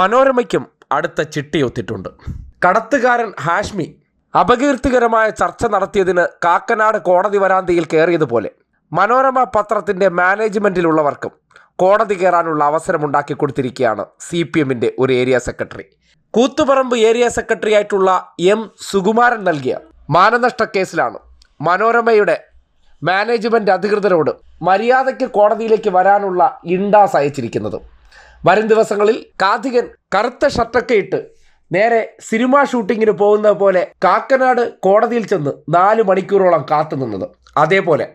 മനോരമയ്ക്കും അടുത്ത ചിട്ടിയൊത്തിട്ടുണ്ട് കടത്തുകാരൻ ഹാഷ്മി അപകീർത്തികരമായ ചർച്ച നടത്തിയതിന് കാക്കനാട് കോടതി വരാന്തയിൽ കയറിയതുപോലെ മനോരമ പത്രത്തിന്റെ മാനേജ്മെന്റിലുള്ളവർക്കും കോടതി കയറാനുള്ള അവസരമുണ്ടാക്കി കൊടുത്തിരിക്കുകയാണ് സി പി എമ്മിന്റെ ഒരു area secretary. Koothuparamba area secretary ആയിട്ടുള്ള എം സുകുമാരൻ നൽകിയ മാനനഷ്ട കേസിലാണ് മനോരമയുടെ മാനേജ്മെന്റ് അധികൃതരോട് മര്യാദയ്ക്ക് കോടതിയിലേക്ക് വരാനുള്ള ഇണ്ടാസ് അയച്ചിരിക്കുന്നത്. വരും ദിവസങ്ങളിൽ കാർത്തികൻ കറുത്ത ഷർട്ടൊക്കെ ഇട്ട് നേരെ സിനിമ ഷൂട്ടിങ്ങിന് പോകുന്ന പോലെ കാക്കനാട് കോടതിയിൽ ചെന്ന് നാല് മണിക്കൂറോളം കാത്തുനിന്നത് അതേപോലെ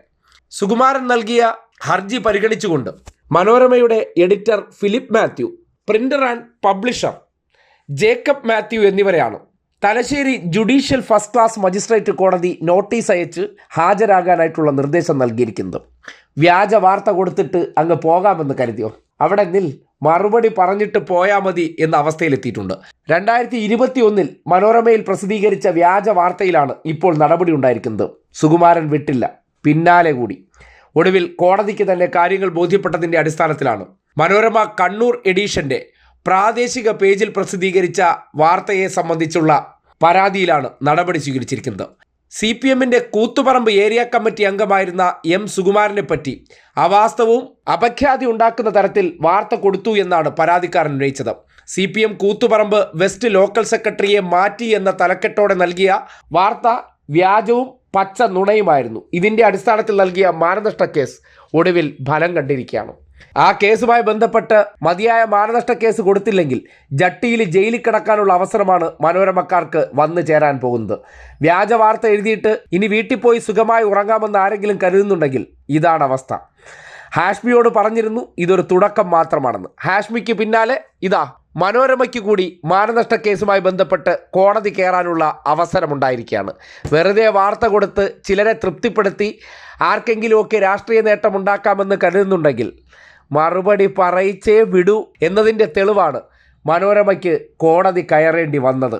സുകുമാരൻ നൽകിയ ഹർജി പരിഗണിച്ചുകൊണ്ട് മനോരമയുടെ editor Philip Mathew printer and publisher Jacob Mathew എന്നിവരെയാണ്. Thalassery judicial first class magistrate കോടതി നോട്ടീസ് അയച്ച് ഹാജരാകാനായിട്ടുള്ള നിർദ്ദേശം നൽകിയിരിക്കുന്നത്. വ്യാജ വാർത്ത കൊടുത്തിട്ട് അങ്ങ് പോകാമെന്ന് കരുതിയോ? അവിടെ നിൽ. മറുപടി പറഞ്ഞിട്ട് പോയാൽ മതി എന്ന അവസ്ഥയിലെത്തിയിട്ടുണ്ട്. രണ്ടായിരത്തി ഇരുപത്തി ഒന്നിൽ മനോരമയിൽ പ്രസിദ്ധീകരിച്ച വ്യാജ വാർത്തയിലാണ് ഇപ്പോൾ നടപടി ഉണ്ടായിരിക്കുന്നത്. സുകുമാരൻ വിട്ടില്ല. പിന്നാലെ കൂടി. ഒടുവിൽ കോടതിക്ക് തന്നെ കാര്യങ്ങൾ ബോധ്യപ്പെട്ടതിന്റെ അടിസ്ഥാനത്തിലാണ്. മനോരമ കണ്ണൂർ എഡീഷന്റെ പ്രാദേശിക പേജിൽ പ്രസിദ്ധീകരിച്ച വാർത്തയെ സംബന്ധിച്ചുള്ള പരാതിയിലാണ് നടപടി സ്വീകരിച്ചിരിക്കുന്നത്. സി പി എമ്മിന്റെ കൂത്തുപറമ്പ് ഏരിയ കമ്മിറ്റി അംഗമായിരുന്ന എം സുകുമാരനെ പറ്റി അവാസ്തവവും അപഖ്യാതി ഉണ്ടാക്കുന്ന തരത്തിൽ വാർത്ത കൊടുത്തു എന്നാണ് പരാതിക്കാരൻ ഉന്നയിച്ചത്. C P M Koothuparamba west local സെക്രട്ടറിയെ മാറ്റി എന്ന തലക്കെട്ടോടെ നൽകിയ വാർത്ത വ്യാജവും പച്ച നുണയുമായിരുന്നു. ഇതിന്റെ അടിസ്ഥാനത്തിൽ നൽകിയ മാനനഷ്ട കേസ് ഒടുവിൽ ഫലം കണ്ടിരിക്കുകയാണ്. ആ കേസുമായി ബന്ധപ്പെട്ട് മതിയായ മാനനഷ്ട കേസ് കൊടുത്തില്ലെങ്കിൽ ജട്ടിയിൽ ജയിലിൽ കിടക്കാനുള്ള അവസരമാണ് മനോരമക്കാർക്ക് വന്നു ചേരാൻ പോകുന്നത്. വ്യാജ വാർത്ത എഴുതിയിട്ട് ഇനി വീട്ടിൽ പോയി സുഖമായി ഉറങ്ങാമെന്ന് ആരെങ്കിലും കരുതുന്നുണ്ടെങ്കിൽ ഇതാണ് അവസ്ഥ. ഹാഷ്മിയോട് പറഞ്ഞിരുന്നു ഇതൊരു തുടക്കം മാത്രമാണെന്ന്. ഹാഷ്മിക്ക് പിന്നാലെ ഇതാ മനോരമയ്ക്ക് കൂടി മാനനഷ്ട കേസുമായി ബന്ധപ്പെട്ട് കോടതി കയറാനുള്ള അവസരമുണ്ടായിരിക്കുകയാണ്. വെറുതെ വാർത്ത കൊടുത്ത് ചിലരെ തൃപ്തിപ്പെടുത്തി ആർക്കെങ്കിലുമൊക്കെ രാഷ്ട്രീയ നേട്ടമുണ്ടാക്കാമെന്ന് കരുതുന്നുണ്ടെങ്കിൽ മറുപടി പറയിച്ചേ വിടൂ എന്നതിന്റെ തെളിവാണ് മനോരമയ്ക്ക് കോടതി കയറേണ്ടി വന്നത്.